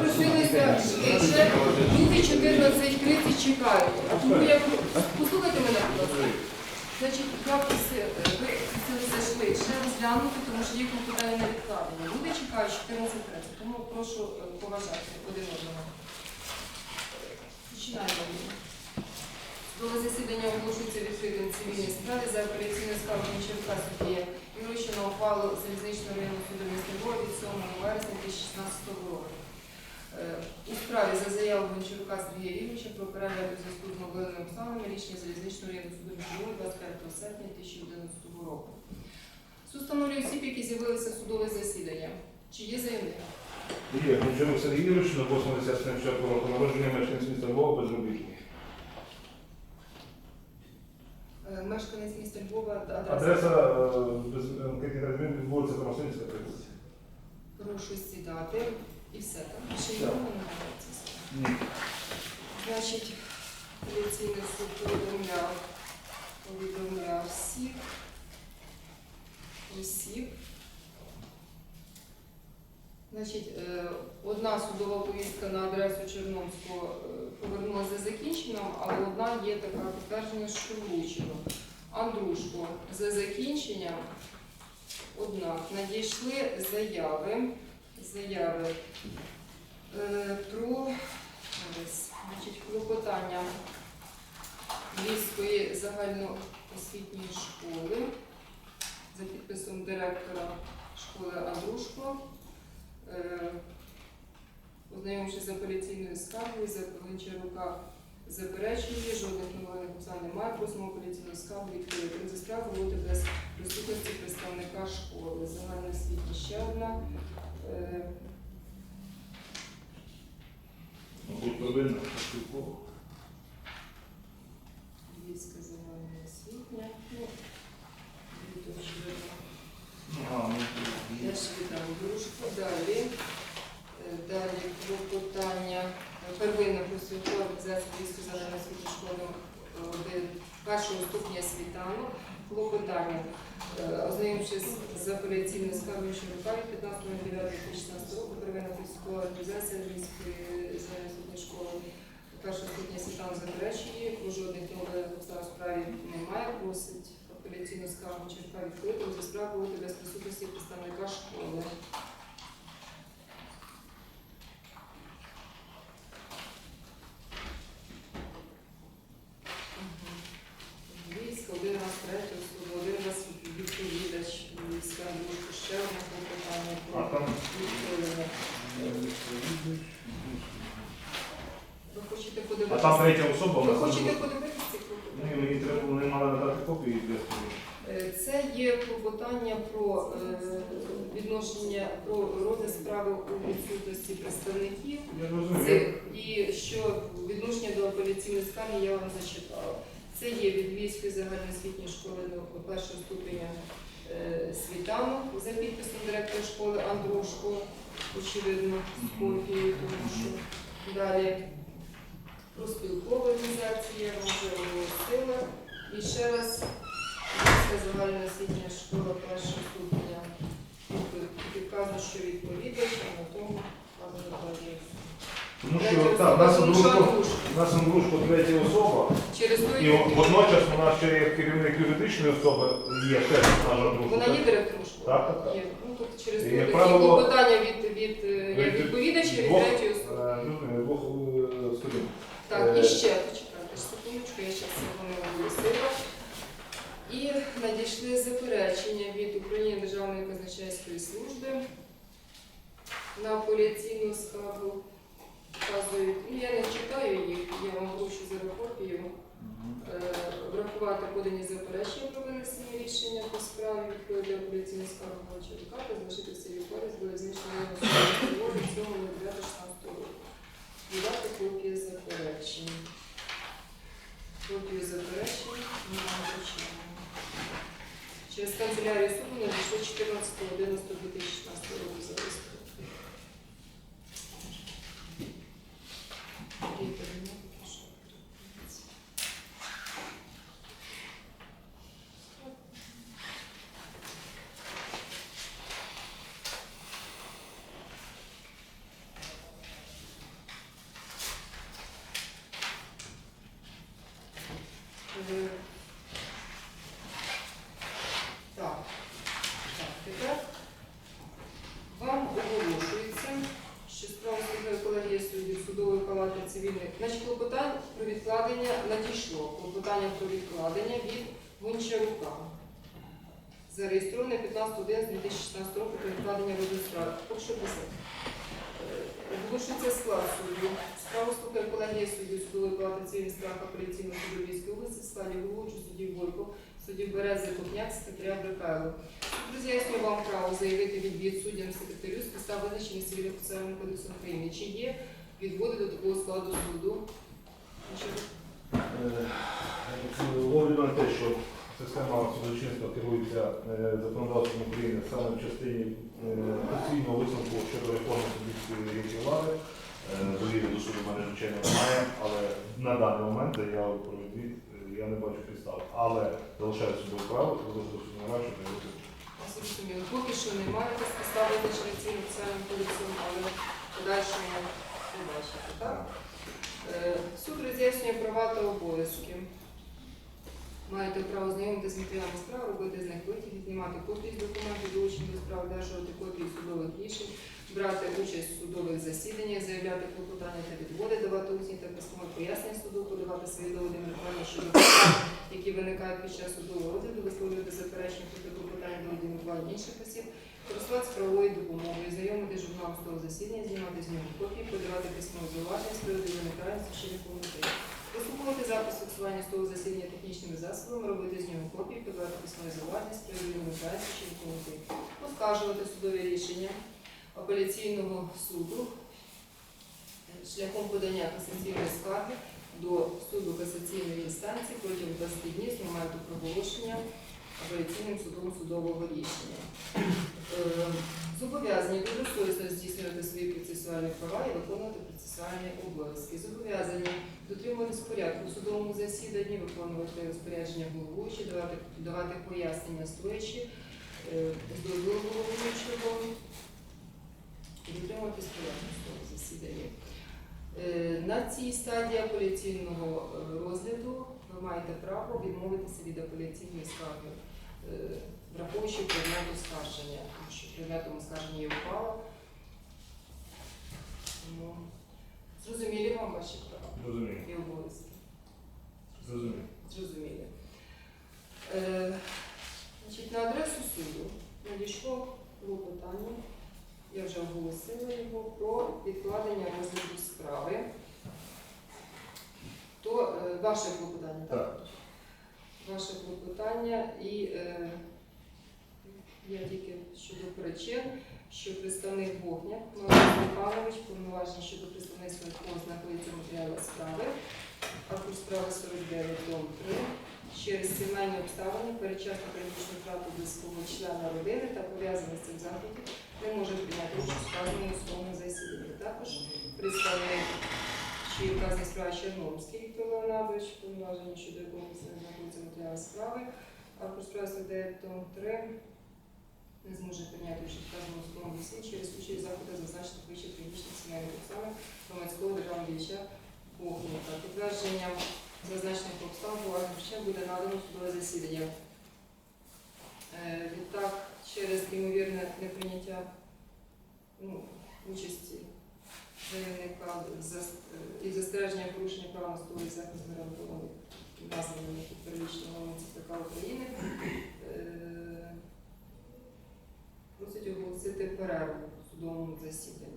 Просилися швидше, люди 14.30 чекають. Послухайте мене, будь ласка. Значить, я просилися швидше розглянути, тому що їх питання не відкладені. Люди чекають 14.30, тому прошу е, поважати один одного. Починаємо. Судове засідання оголошується відкритим цивільній справі за апеляційною скаргою Черка Софія На ухвалу залізничного районного суду міста від 7 вересня 2016 року. Е, У справі за заяву Гончарука Сергія Ігоровича про перегляд у зв'язку з новинними обставинами рішення залізничного районного суду міста Львова 25 серпня 2011 року. Суд встановлює осіб, які з'явилися в судове засідання. Чи є заявники? Є Гончарук Сергій Юрійович, на 84 року народження, мешканець міста Львова, безробітний. Е, Мешканець міста Львова, адреса. Адреса е, без анкетних адмін вулиця Томасинська, 30. Прошу сідати. І все, так? Більше Так. нікого не мається. Ні. Значить, апеляційний суд повідомляв, повідомляв всіх, усіх. Значить, е, одна судова повістка на адресу Черновського е, повернулася за закінченням, але одна є така підтвердження, що вручено. Андрушко, за закінченням, однак, надійшли заяви, заяви е, про Ось, значить, клопотання Львівської загальноосвітньої школи за підписом директора школи Андрушко. Е, Ознайомившись з апеляційною скаргою, за рука заперечує, жодних нових обставин немає, просимо апеляційну скаргу відкрити. За справу бути без присутності представника школи. Загальноосвітня ще одна. Е, Мабуть, повинна Шевкова. Львівська загальна освітня. Ну, буде очевидно. А, ну, Я ж віддам дружку. Далі. Е, Далі клопотання. Е, Первинна просвітова організація Львівської загальної освітньої школи е, один ступеня світанок. Клопотання. Е, Ознайомившись з апеляційною скаргою Широка від 15.09.2016 року, первинна просвітова організація Львівської загальної школи першого ступеня світанок заперечує, про жодних нових обставин справі немає, просить апеляційну скаргу Черка відкрити за справу без присутності представника школи. Мгм. Львівська, один раз третього суду, один раз відповідач, Львівська, Андрушко, ще одне клопотання А про там. Ви хочете А подивитися? там третя особа, Ви хочете подивитися ці клопотання? мені треба було не мали надати копії для студії. Е, Це є клопотання про е, відношення про розгляд справи у відсутності представників. Я розумію. Це, і що відношення до апеляційної скарги я вам зачитала. Це є від Львівської загальноосвітньої школи до першого ступеня світанок за підписом директора школи Андрушко, очевидно, з копією, тому що далі проспілкова організація, вже оголосила. І ще раз Львівська загальноосвітня школа першого ступеня. Тут вказано, що відповідач, на тому вказано далі. Тому що так, нас Андрушко. Нас Андрушко третя особа, Через то і водночас вона ще є керівник юридичної особи, є теж наш Андрушко. вона є директором школи. Так, так, так. Є. Ну, тут через І, як правило, клопотання від, від, е, як від відповідача від двох, третьої особи. е, ну, Двох е, студентів. Так, е, і ще почекайте секундочку, я зараз його не оголосила. І надійшли заперечення від управління Державної казначейської служби на апеляційну скаргу. Вказують, ну я не читаю їх, я вам прошу за копію. Е, врахувати подані заперечення про винесення рішення по справі для апеляційної скарги Гончарука та залишити в селі користь до знищення від 7 16 року. Додати копії заперечень. Копію заперечень вам вручаємо. Через канцелярію суду надійшло 14.11.2016 року зареєстровано. Так, тепер вам оголошується, що справа судової судової палати цивільних. Значить, клопотання про відкладення надійшло. Клопотання про відкладення від Гончарука. Зареєстроване 2016 року про відкладення роду справи. Е, оголошується склад суду. Колегія суддів судової палати цивільних справ апеляційного суду Львівської області в складі головуючого суддів Бойко, суддів Берези, Копняк, секретаря Брикайло. Суд роз'яснює вам право заявити відвід суддям секретарю з підстав визначених цивільним процесуальним кодексом України. Чи є відводи до такого складу суду? Нічого. Е, Огляду на те, що система судочинства керується е, законодавством України саме в частині е, постійного висновку щодо реформи суддівської влади, е, довіри до суду мене звичайно немає, але на даний момент заяву про е, я не бачу підстав. Але залишаю собою право, зовсім не бачу, то Я зрозуміла. Поки що немає підстав визначених цивільним процесуальним кодексом, але подальшому побачите, так? Е, Суд роз'яснює права та обов'язки. Маєте право знайомитися з матеріалами справи, робити з них витяги, знімати копії з документів, долучені до справ, одержувати копії судових рішень, брати участь в судових засіданнях, заявляти клопотання та відводи, давати усні та письмові пояснення суду, подавати свої доводи міркування щодо питань, які виникають під час судового розгляду, висловлювати заперечення проти клопотання доводів міркування інших осіб, користуватися правовою допомогою, знайомити з журналом судового засідання, знімати з нього копії, подавати письмові зауваження з приводу виникання чи коментарів. Вислуховувати запис фіксування судового засідання технічними засобами, робити з нього копії, подавати письмові зауваження з приводу виникання чи коментарів. Оскаржувати судові рішення апеляційного суду шляхом подання касаційної скарги до суду касаційної інстанції протягом 20 днів з моменту проголошення апеляційним судом судового рішення. Е, Зобов'язані добросовісно здійснювати свої процесуальні права і виконувати процесуальні обов'язки. Зобов'язані дотримуватись порядку в судовому засіданні, виконувати розпорядження головуючі, давати, давати пояснення стоячи, е, з дозволу головуючого і дотримуватись порядку в судовому засіданні. Е, На цій стадії апеляційного е, розгляду ви маєте право відмовитися від апеляційної скарги, е, враховуючи предмет оскарження, тому що предметом оскарження є ухвала. Тому Зрозумілі вам ваші права зрозумію. і обов'язки. Зрозумію. Зрозумілі. Е, значить, на адресу суду надійшло клопотання, я вже оголосила його, про відкладення розгляду справи. То е, ваше клопотання, так? Так. Ваше клопотання і е, я тільки щодо причин, що представник Богняк Микола Михайлович повноважень щодо представництва якого знаходиться в матеріалах справи, аркуш справи 49 дом 3, через сімейні обставини, передчасну клінічну втрату близького члена родини та пов'язаних з цим заходів не може прийняти участь в вказаному судовому засіданні. Також представник чи вказані справи Черномський Віктор Леонардович, повноваження щодо якого знаходиться матеріали справи, аркуш справи 49 дом 3, не зможе прийняти участь в вказаному судовому засіданні через участь заходи зазначених вище трагічних сімейних обставин громадського державного діяча Богника. Підтвердження зазначених обставин причин буде надано судове засідання. Е, Відтак, через ймовірне неприйняття ну, участі заявника е, і застереження порушення права на судовий захист гарантований названими нормами ЦПК України, е, просить оголосити перерву в судовому засіданні.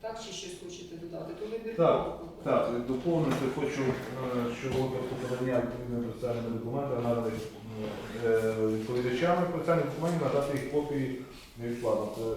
Так, чи щось хочете додати? То вибір Так. Так, доповнити хочу, що подання відповідними процесуальними документами е, відповідачами процесуальних документів надати їх копії невідкладно. Це е,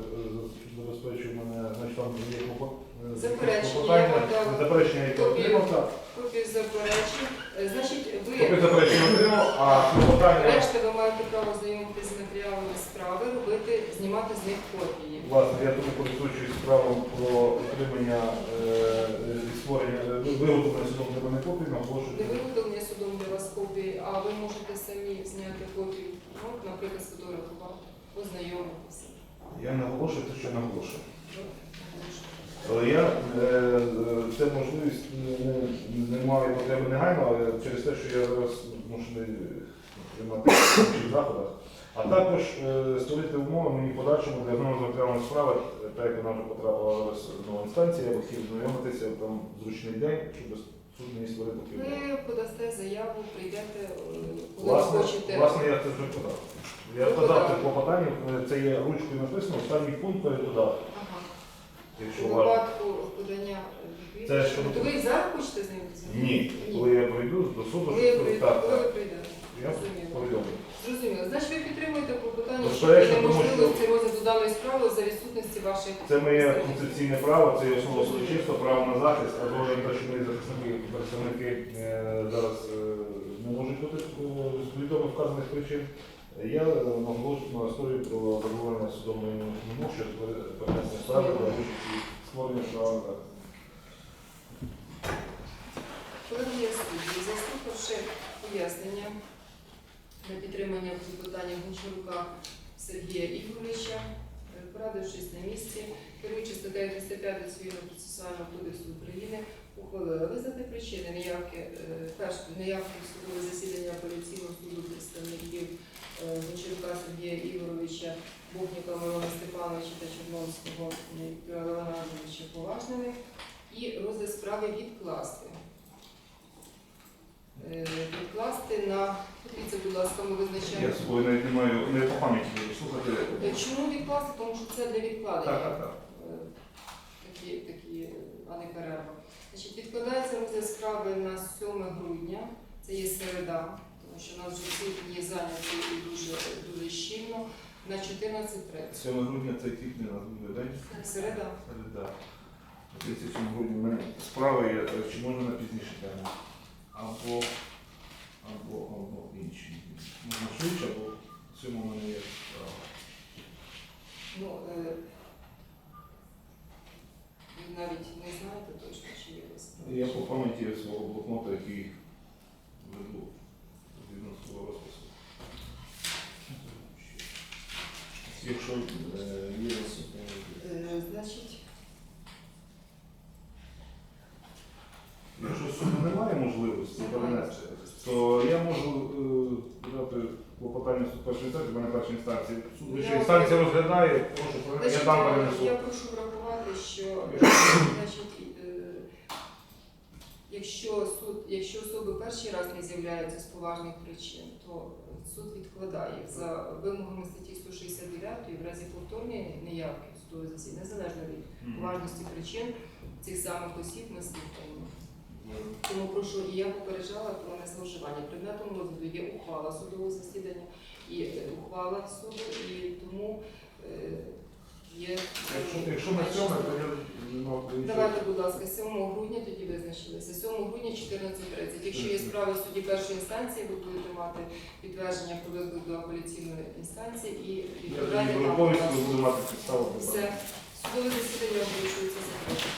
забезпечує мене, значить там є е, клопотання, заперечення, яке отримав, так. Копію заперечень. Е, Значить, Копію ви заперечення отримав, а клопотання, решта ви маєте право знайомитися з матеріалами справи, робити, знімати з них копії. власне, я тому користуючись правом про отримання е, і створення, е, виготовлення судом для копії, Не виготовлення вас копії, а ви можете самі зняти копію, ну, наприклад, сфотографувати, ознайомитися. Я наголошую те, що наголошую. Але я е, е, це можливість не, не, не маю потреби негайно, але через те, що я зараз змушений приймати в заходах. А також е, створити умови мені в подальшому для одного з матеріалної справи, так як вона вже потрапила в нову інстанцію, я б хотів знайомитися там зручний день, щоб суд мені створив. Ви подасте заяву, прийдете, е, коли Власне, хочете. власне, я це вже подав. Я Ви подав це подали. клопотання, це є ручкою написано, останній пункт передодав. Ага. Якщо У важко. випадку подання відповідь. Це що? То ви і зараз хочете з ним Ні, Ні. коли я прийду до суду, Коли що ви так, коли ви так, прийдете? я Зрозуміло. повідомлю. Зрозуміло. Значить, ви підтримуєте клопотання тому що- неможливості розгляду даної справи за відсутності ваших Це моє конституційне право, це є основа судочинства, право на захист, а що мої захисники, представники е, зараз е, не можуть бути е, з відомо вказаних причин. Я е, наголошую на історію про задоволення судової вимог, що перенесення справи та участі створення права на захист. Колегія судді, заслухавши пояснення на підтримання клопотання Гончарука Сергія Ігоровича, е, порадившись на місці, керуючи статтею 305 Цивільного процесуального кодексу України, ухвалила визнати причини неявки, е, перш неявки в судове засідання апеляційного суду представників е, Гончарука Сергія Ігоровича, Бухніка Мирона Степановича та Чорномського Віктора Леонардовича поважними і розгляд справи відкласти. Е, Відкласти на подивіться, будь ласка, ми Я визначаємо. з собою навіть не маю, не по пам'яті слухати. Е, Чому відкласти? Тому що це для відкладення. Так, так, так. Е, Такі, такі, е, а не перерва. Значить, відкладається розгляд справи на 7 грудня, це є середа, тому що у нас вже всі дні зайняті і дуже, дуже щільно, на 14.30. 7 грудня це тільки на другий день. Середа. Да. 37 грудня в мене справа є, е, чи можна на пізніше термін? Або, або, або інші. Можна швидше, або в цьому в мене є справа. Ну, е, навіть не знаєте точно, чи є у. Я по пам'яті свого блокнота, який веду згідно свого розпису. Якщо е, є е, Е, Значить, Якщо суду немає можливості перенести, то я можу е, подати клопотання суд першої інстанції, в мене перша інстанція. Суд вища Я- інстанція розглядає, прошу перенести, я Значить, там я, я прошу врахувати, що значить, е, якщо суд, якщо особи перший раз не з'являються з поважних причин, то суд відкладає за вимогами статті 169 в разі повторної неявки в засідання, незалежно від Мгм. поважності причин цих самих осіб на слухання. Тому прошу, і я попереджала про незловживання. Предметом розгляду є ухвала судового засідання і ухвала суду, і тому е, є. Якщо, якщо на сьоме, то я ну, не Давайте, будь ласка, 7 грудня тоді визначилися. 7 грудня 14.30. Якщо є справи в суді першої інстанції, ви будете мати підтвердження про виклик до апеляційної інстанції і відповідальні. Все. Судове засідання обов'язково закрите.